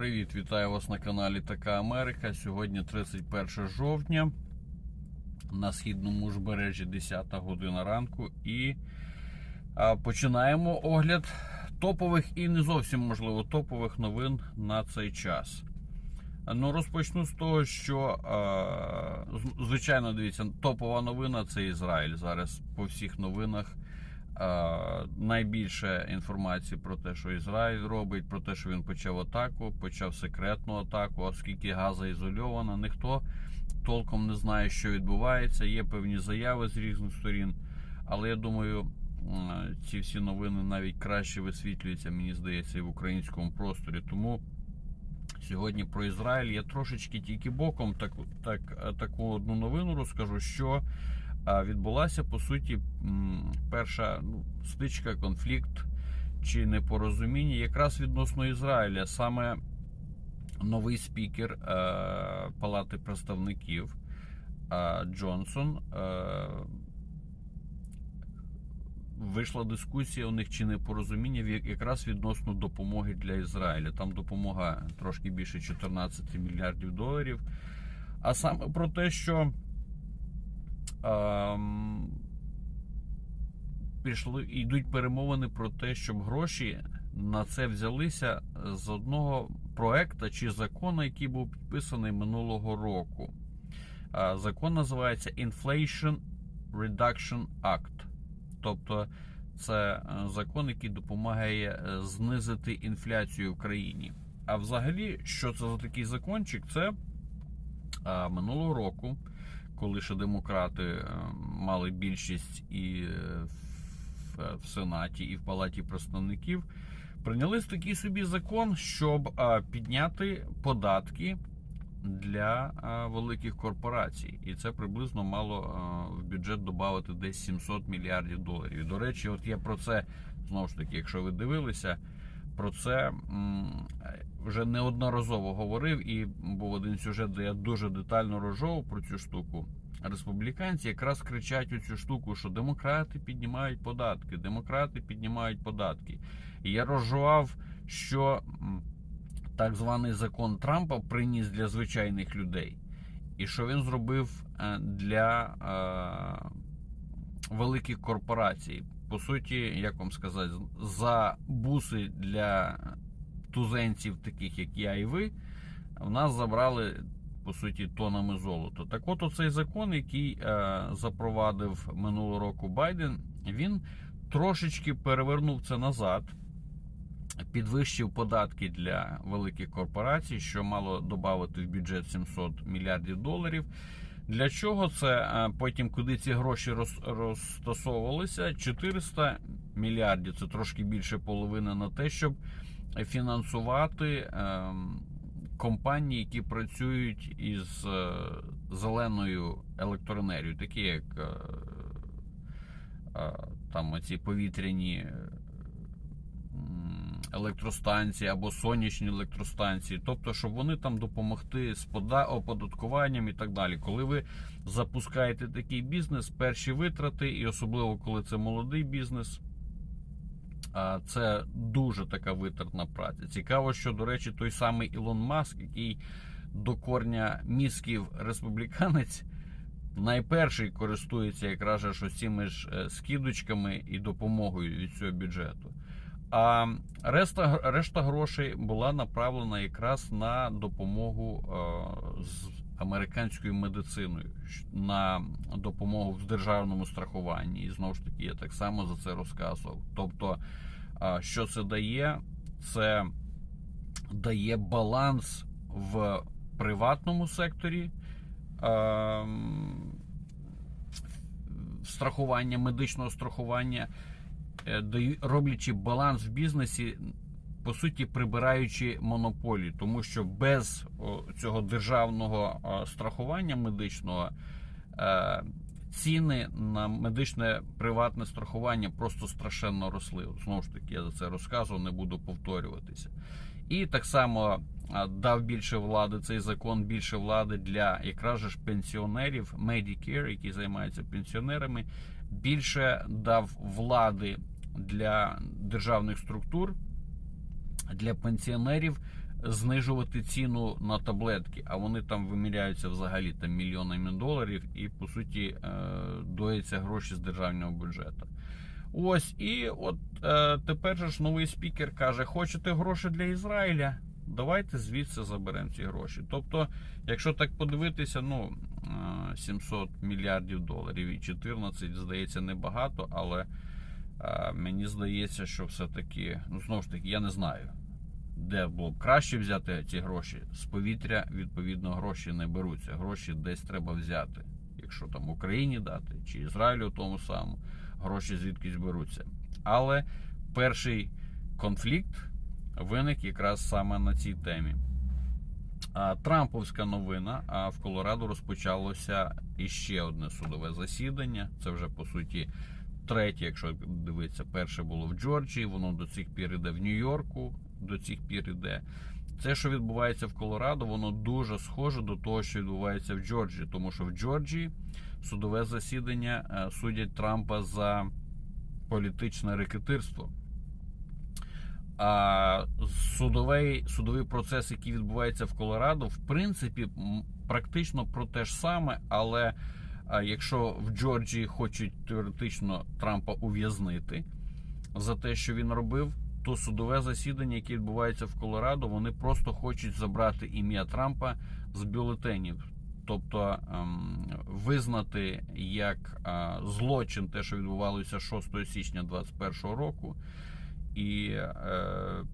Привіт, вітаю вас на каналі Така Америка. Сьогодні 31 жовтня на східному узбережжі 10 година ранку. І починаємо огляд топових і не зовсім можливо топових новин на цей час. Ну, розпочну з того, що звичайно, дивіться, топова новина це Ізраїль. Зараз по всіх новинах найбільше інформації про те, що Ізраїль робить, про те, що він почав атаку, почав секретну атаку, оскільки Газа ізольована, ніхто толком не знає, що відбувається. Є певні заяви з різних сторін, але я думаю, ці всі новини навіть краще висвітлюються, мені здається, і в українському просторі. Тому сьогодні про Ізраїль я трошечки тільки боком так, так, таку одну новину розкажу, що відбулася по суті перша ну, стичка, конфлікт чи непорозуміння якраз відносно Ізраїля. Саме новий спікер е, Палати представників е, Джонсон. Е, Вийшла дискусія у них чи непорозуміння якраз відносно допомоги для Ізраїля. Там допомога трошки більше 14 мільярдів доларів. А саме про те, що пішли, йдуть перемовини про те, щоб гроші на це взялися з одного проекта чи закону, який був підписаний минулого року. Закон називається Inflation Reduction Act. Тобто це е, закон, який допомагає е, знизити інфляцію в країні. А взагалі, що це за такий закончик? Це минулого року, коли ще демократи е, мали більшість і е, в, в Сенаті, і в Палаті представників, прийняли такий собі закон, щоб підняти податки для великих корпорацій. І це приблизно мало в бюджет додати десь 700 мільярдів доларів. До речі, от я про це знову ж таки, якщо ви дивилися. Про це вже неодноразово говорив, і був один сюжет, де я дуже детально розжовував про цю штуку. Республіканці якраз кричать у цю штуку, що демократи піднімають податки, демократи піднімають податки. І я розжував, що так званий закон Трампа приніс для звичайних людей, і що він зробив е, для е, великих корпорацій. По суті, як вам сказати, за буси для тузенців, таких як я і ви, в нас забрали по суті тонами золота. Так от оцей закон, який е, запровадив минулого року Байден, він трошечки перевернув це назад, підвищив податки для великих корпорацій, що мало додати в бюджет 700 мільярдів доларів. Для чого це потім, куди ці гроші роз- розтасовувалися? 400 мільярдів це трошки більше половини на те, щоб фінансувати ем, компанії, які працюють із е, зеленою електроенергією, такі як е, е, там оці повітряні електростанції або сонячні електростанції, тобто, щоб вони там допомогти з пода- оподаткуванням і так далі. Коли ви запускаєте такий бізнес, перші витрати, і особливо коли це молодий бізнес. Це дуже така витратна праця. Цікаво, що, до речі, той самий Ілон Маск, який до корня мізків республіканець, найперший користується якраз ж цими ж е, скидочками і допомогою від цього бюджету. А решта, решта грошей була направлена якраз на допомогу е, з американською медициною, на допомогу в державному страхуванні. І знову ж таки, я так само за це розказував. Тобто, що це дає? Це дає баланс в приватному секторі. ем, Страхування, медичного страхування, роблячи баланс в бізнесі, по суті, прибираючи монополію, тому що без цього державного страхування медичного е, ціни на медичне приватне страхування просто страшенно росли. Знову ж таки, я за це розказував, не буду повторюватися. І так само дав більше влади цей закон, більше влади для якраз ж пенсіонерів, Medicare, які займаються пенсіонерами, більше дав влади для державних структур, для пенсіонерів знижувати ціну на таблетки, а вони там виміряються взагалі там мільйонами доларів, і по суті е, доїться гроші з державного бюджету. Ось і от е, тепер ж новий спікер каже: хочете гроші для Ізраїля? Давайте звідси заберемо ці гроші. Тобто, якщо так подивитися, ну е, 700 мільярдів доларів і 14, здається, небагато, але е, мені здається, що все-таки, ну знову ж таки, я не знаю, де було б краще взяти ці гроші. З повітря, відповідно, гроші не беруться. Гроші десь треба взяти. Якщо там Україні дати чи Ізраїлю тому самому, гроші звідкись беруться. Але перший конфлікт виник якраз саме на цій темі. Трамповська новина. А в Колорадо розпочалося іще одне судове засідання. Це вже по суті третє, якщо дивитися, перше було в Джорджії, воно до цих пір іде в Нью-Йорку, до цих пір іде. Це, що відбувається в Колорадо, воно дуже схоже до того, що відбувається в Джорджії, тому що в Джорджії судове засідання е, судять Трампа за політичне рекетирство. А судовий, судовий процес, який відбувається в Колорадо, в принципі, практично про те ж саме, але а, якщо в Джорджії хочуть теоретично Трампа ув'язнити за те, що він робив, то судове засідання, яке відбувається в Колорадо, вони просто хочуть забрати ім'я Трампа з бюлетенів. Тобто ем, визнати як е, злочин те, що відбувалося 6 січня 2021 року, і е,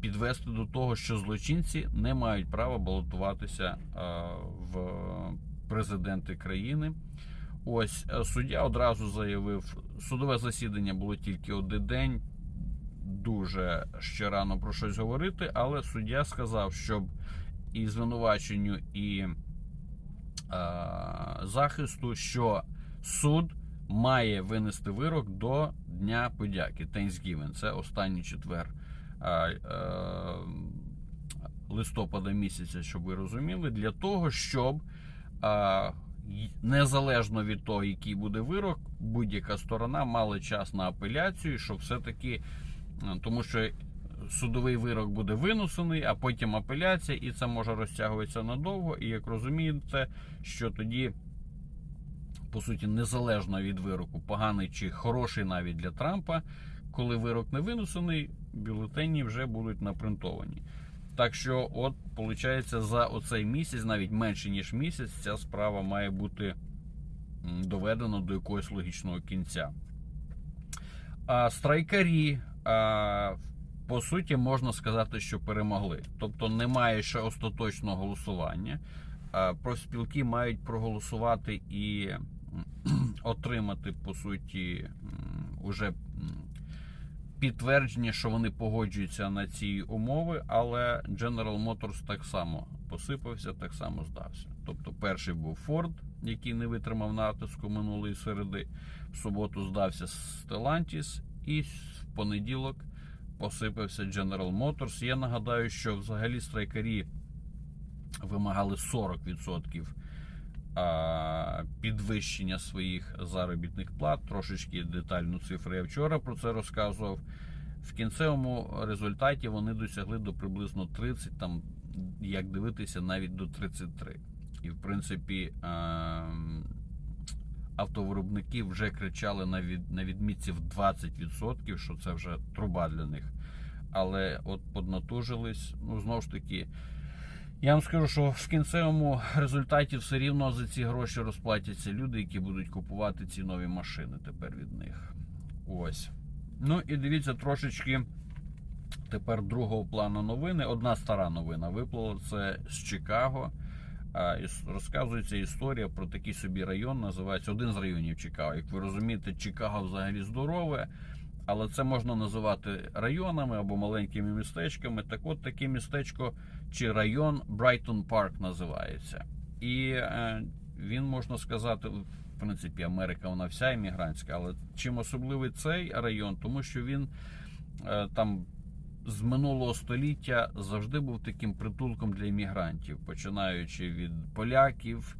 підвести до того, що злочинці не мають права балотуватися е, в президенти країни. Ось е, суддя одразу заявив, судове засідання було тільки один день. Дуже ще рано про щось говорити, але суддя сказав, щоб і звинуваченню, і е, захисту, що суд має винести вирок до Дня подяки Thanksgiving. Це останній четвер е, е, листопада місяця, щоб ви розуміли, для того, щоб незалежно від того, який буде вирок, будь-яка сторона мала час на апеляцію, щоб все-таки, е, тому що судовий вирок буде винесений, а потім апеляція, і це може розтягуватися надовго. І як розумієте, що тоді, по суті, незалежно від вироку, поганий чи хороший навіть для Трампа, коли вирок не винесений, бюлетені вже будуть напринтовані. Так що, от, виходить, за оцей місяць, навіть менше ніж місяць, ця справа має бути доведена до якогось логічного кінця. А страйкарі, а, по суті, можна сказати, що перемогли. Тобто немає ще остаточного голосування. А, профспілки мають проголосувати і отримати, по суті, уже підтвердження, що вони погоджуються на ці умови, але General Motors так само посипався, так само здався. Тобто, перший був Ford, який не витримав натиску минулої середи. В суботу здався Stellantis, і в понеділок посипався General Motors. Я нагадаю, що взагалі страйкарі вимагали 40% а, підвищення своїх заробітних плат. Трошечки детальну цифру я вчора про це розказував. В кінцевому результаті вони досягли до приблизно 30, там, як дивитися, навіть до 33. І в принципі автовиробники вже кричали на, від, на відмітці в 20%, що це вже труба для них. Але от поднатужились, ну знову ж таки. Я вам скажу, що в кінцевому результаті все рівно за ці гроші розплатяться люди, які будуть купувати ці нові машини тепер від них. Ось. Ну і дивіться трошечки тепер другого плану новини. Одна стара новина виплила це з Чикаго. Розказується історія про такий собі район, називається один з районів Чикаго. Як ви розумієте, Чикаго взагалі здорове, але це можна називати районами або маленькими містечками. Так от таке містечко чи район Брайтон Парк називається. І е, він можна сказати, в принципі, Америка вона вся іммігрантська, але чим особливий цей район, тому що він е, там з минулого століття завжди був таким притулком для іммігрантів, починаючи від поляків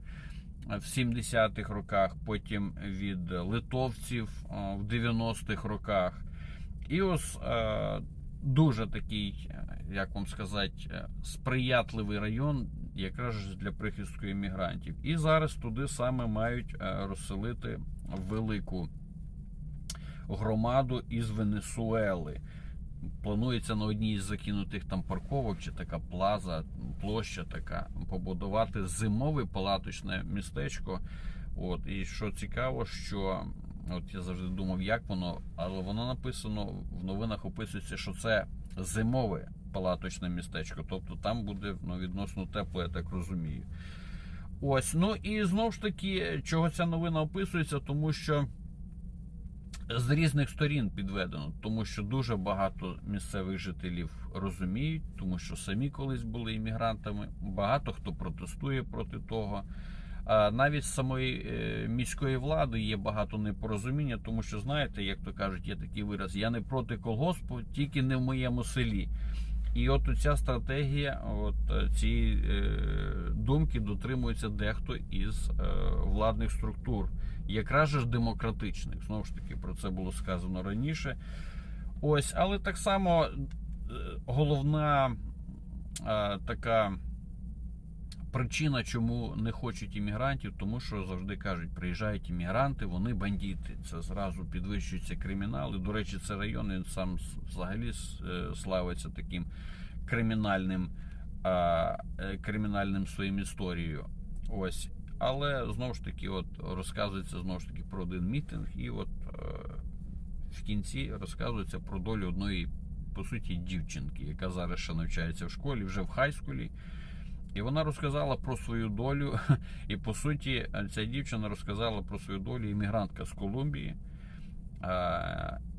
в 70-х роках, потім від литовців е, в 90-х роках. І ось е, дуже такий е, як вам сказати, сприятливий район, якраз для прихистку іммігрантів. І зараз туди саме мають розселити велику громаду із Венесуели. Планується на одній із закинутих там парковок чи така плаза, площа така, побудувати зимове палаточне містечко. От, і що цікаво, що от я завжди думав, як воно, але воно написано в новинах описується, що це зимове палаточне містечко. Тобто там буде ну, відносно тепло, я так розумію. Ось, ну і знову ж таки, чого ця новина описується, тому що з різних сторін підведено, тому що дуже багато місцевих жителів розуміють, тому що самі колись були іммігрантами. Багато хто протестує проти того. А навіть самої е, міської влади є багато непорозуміння, тому що знаєте, як то кажуть, є такий вираз: я не проти колгоспу, тільки не в моєму селі. І от ця стратегія, от е, ці е, думки дотримується дехто із е, владних структур, якраз ж демократичних. Знову ж таки, про це було сказано раніше. Ось, але так само головна така причина, чому не хочуть іммігрантів, тому що завжди кажуть, приїжджають іммігранти, вони бандити. Це зразу підвищується кримінал. І, до речі, це район він сам взагалі е, славиться таким кримінальним, е, кримінальним своїм історією. Ось. Але знову ж таки, от розказується знову ж таки про один мітинг, і от е, в кінці розказується про долю одної, по суті, дівчинки, яка зараз ще навчається в школі, вже в хайскулі. І вона розказала про свою долю. І по суті, ця дівчина розказала про свою долю іммігрантка з Колумбії.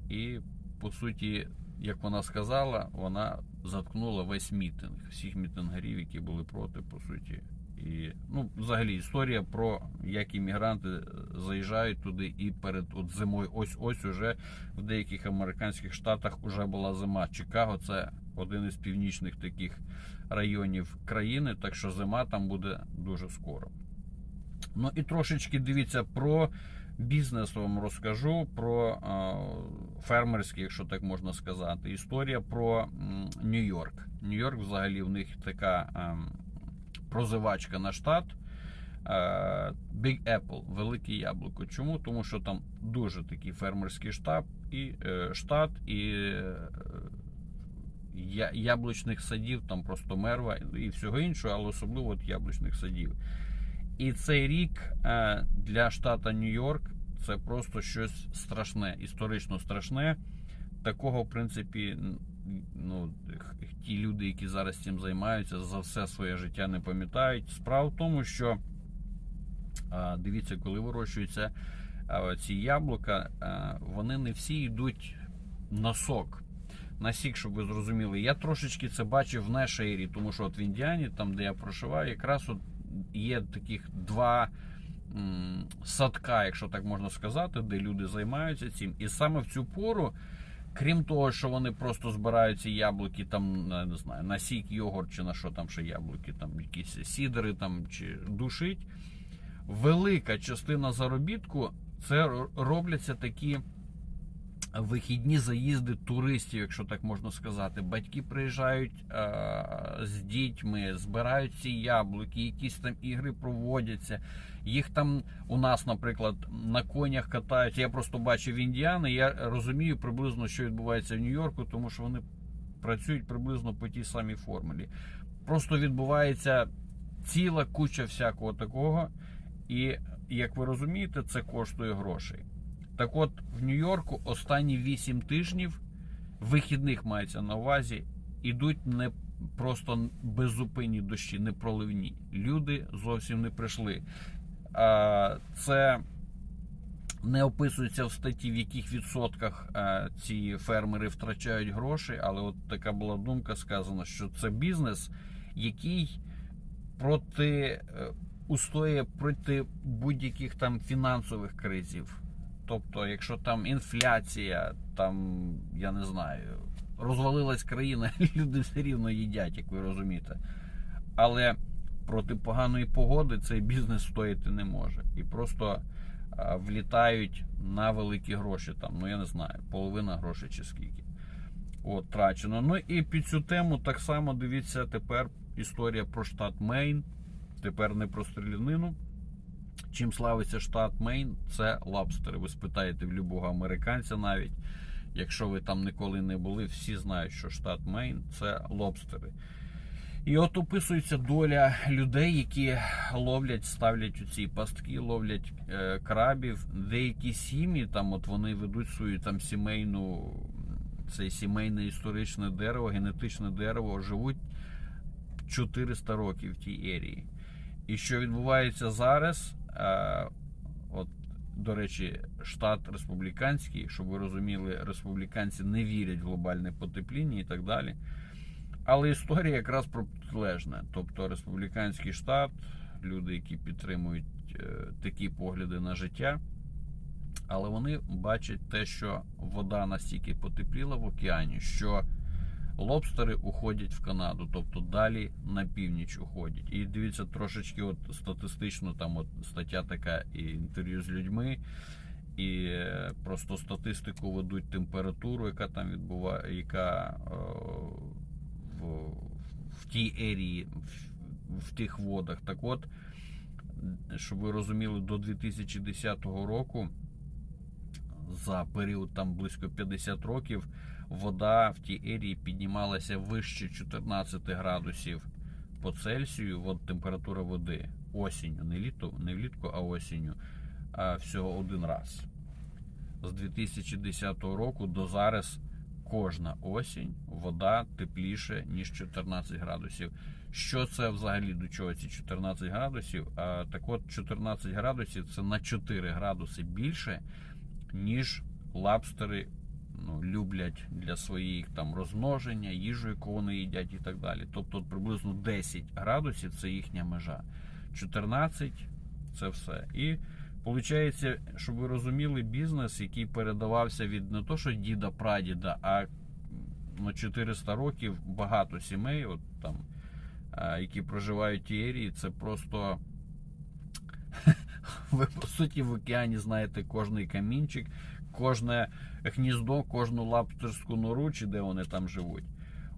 І по суті, як вона сказала, вона заткнула весь мітинг, всіх мітингарів, які були проти, по суті. І ну, взагалі історія про як іммігранти заїжджають туди і перед от зимою. Ось ось уже в деяких американських штатах вже була зима. Чикаго це один із північних таких районів країни, так що зима там буде дуже скоро. Ну і трошечки дивіться про бізнес вам розкажу, про е, фермерський, якщо так можна сказати. Історія про Нью-Йорк. Нью-Йорк взагалі в них така е, прозивачка на штат. е, Big Apple, велике яблуко. Чому? Тому що там дуже такий фермерський штаб і штат, і яблучних садів, там просто мерва і всього іншого, але особливо от яблучних садів. І цей рік е, для штата Нью-Йорк це просто щось страшне, історично страшне. Такого, в принципі, ну, ті люди, які зараз цим займаються, за все своє життя не пам'ятають. Справа в тому, що дивіться, коли вирощуються ці яблука, вони не всі йдуть на сок. На сік, щоб ви зрозуміли. Я трошечки це бачив в Нешейрі, тому що от в Індіані, там де я проживаю, якраз от є таких два м, садка, якщо так можна сказати, де люди займаються цим. І саме в цю пору, крім того, що вони просто збирають ці яблуки, там не знаю, на сік, йогурт чи на що там ще яблуки, там якісь сідери там чи душить. Велика частина заробітку це робляться такі вихідні заїзди туристів, якщо так можна сказати. Батьки приїжджають е, з дітьми, збирають ці яблуки, якісь там ігри проводяться. Їх там у нас, наприклад, на конях катають. Я просто бачив індіани. Я розумію приблизно, що відбувається в Нью-Йорку, тому що вони працюють приблизно по тій самій формулі. Просто відбувається ціла куча всякого такого. І як ви розумієте, це коштує грошей. Так от, в Нью-Йорку останні 8 тижнів вихідних мається на увазі, ідуть не просто беззупинні дощі, не проливні. Люди зовсім не прийшли. Це не описується в статті, в яких відсотках ці фермери втрачають гроші, але от така була думка сказана, що це бізнес, який проти е, устоє проти будь-яких там фінансових кризів. Тобто, якщо там інфляція, там я не знаю, розвалилась країна, люди все рівно їдять, як ви розумієте. Але проти поганої погоди цей бізнес стояти не може. І просто влітають на великі гроші, там, ну я не знаю, половина грошей чи скільки. От, трачено. Ну і під цю тему так само дивіться тепер історія про штат Мейн. Тепер не про стрілянину. Чим славиться штат Мейн, це лабстери. Ви спитаєте в любого американця навіть. Якщо ви там ніколи не були, всі знають, що штат Мейн це лобстери. І от описується доля людей, які ловлять, ставлять у ці пастки, ловлять е, крабів. Деякі сім'ї там, от вони ведуть свою там сімейну, це сімейне історичне дерево, генетичне дерево, живуть 400 років в тій ерії. І що відбувається зараз? Е, от, до речі, штат республіканський, щоб ви розуміли, республіканці не вірять в глобальне потепління і так далі. Але історія якраз протилежна. Тобто республіканський штат, люди, які підтримують е, такі погляди на життя, але вони бачать те, що вода настільки потепліла в океані, що лобстери уходять в Канаду, тобто далі на північ уходять. І дивіться трошечки, от статистично, там от стаття така і інтерв'ю з людьми. І е, просто статистику ведуть температуру, яка там відбуває, яка е, в, в тій ерії, в, в тих водах. Так от, щоб ви розуміли, до 2010 року, за період там близько 50 років, вода в тій ерії піднімалася вище 14 градусів по Цельсію, от температура води осінню, не літо, не влітку, а осінню, а всього один раз. З 2010 року до зараз кожна осінь вода тепліше, ніж 14 градусів. Що це взагалі до чого ці 14 градусів? А, так от 14 градусів це на 4 градуси більше, ніж лабстери ну, люблять для своїх там розмноження, їжу, яку вони їдять і так далі. Тобто приблизно 10 градусів це їхня межа. 14 це все. І виходить, щоб ви розуміли, бізнес, який передавався від не то, що діда прадіда, а на 400 років багато сімей, от там, які проживають в тій ерії, це просто. Ви по суті в океані знаєте кожний камінчик, кожне гніздо, кожну лаптерську нору, чи де вони там живуть.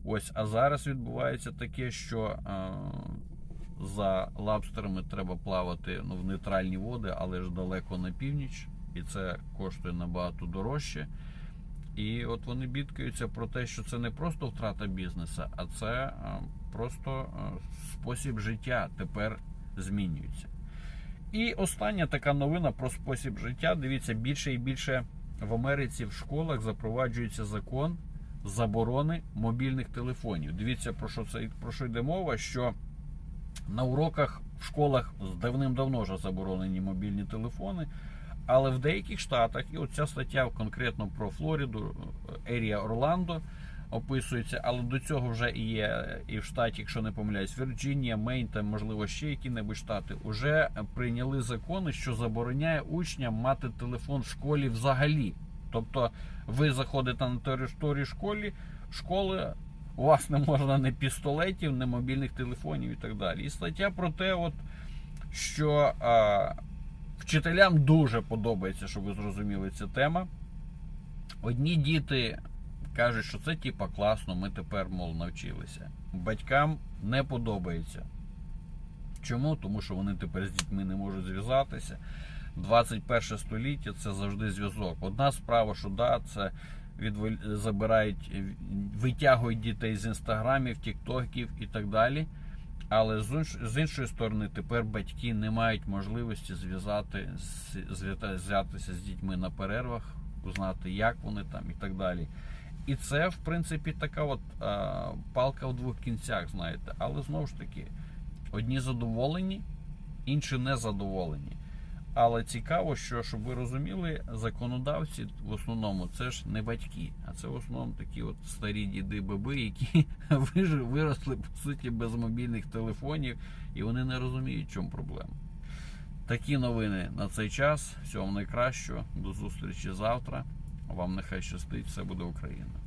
Ось, а зараз відбувається таке, що а, за лабстерами треба плавати ну, в нейтральні води, але ж далеко на північ, і це коштує набагато дорожче. І от вони бідкаються про те, що це не просто втрата бізнесу, а це а, просто а, спосіб життя тепер змінюється. І остання така новина про спосіб життя. Дивіться, більше і більше в Америці в школах запроваджується закон заборони мобільних телефонів. Дивіться, про що це про що йде мова, що на уроках в школах давним-давно вже заборонені мобільні телефони. Але в деяких штатах, і оця стаття конкретно про Флориду, Ерія Орландо описується, але до цього вже і є і в штаті, якщо не помиляюсь, Вірджинія, Мейн та можливо ще які-небудь штати, вже прийняли закони, що забороняє учням мати телефон в школі взагалі. Тобто ви заходите на територію школи, школи, у вас не можна ні пістолетів, ні мобільних телефонів і так далі. І стаття про те, от, що а, вчителям дуже подобається, щоб ви зрозуміли ця тема. Одні діти кажуть, що це типа класно, ми тепер, мол, навчилися. Батькам не подобається. Чому? Тому що вони тепер з дітьми не можуть зв'язатися. 21 століття це завжди зв'язок. Одна справа, що да, це відволі... забирають, витягують дітей з інстаграмів, тіктоків і так далі. Але з іншої сторони, тепер батьки не мають можливості зв'язати зв'язатися з дітьми на перервах, узнати, як вони там і так далі. І це, в принципі, така от а, палка в двох кінцях, знаєте. Але знову ж таки, одні задоволені, інші не задоволені. Але цікаво, що щоб ви розуміли, законодавці в основному це ж не батьки, а це в основному такі от старі діди баби, які виросли по суті без мобільних телефонів, і вони не розуміють, в чому проблема. Такі новини на цей час. Всього найкращого. До зустрічі завтра. Вам нехай щастить, все буде Україна.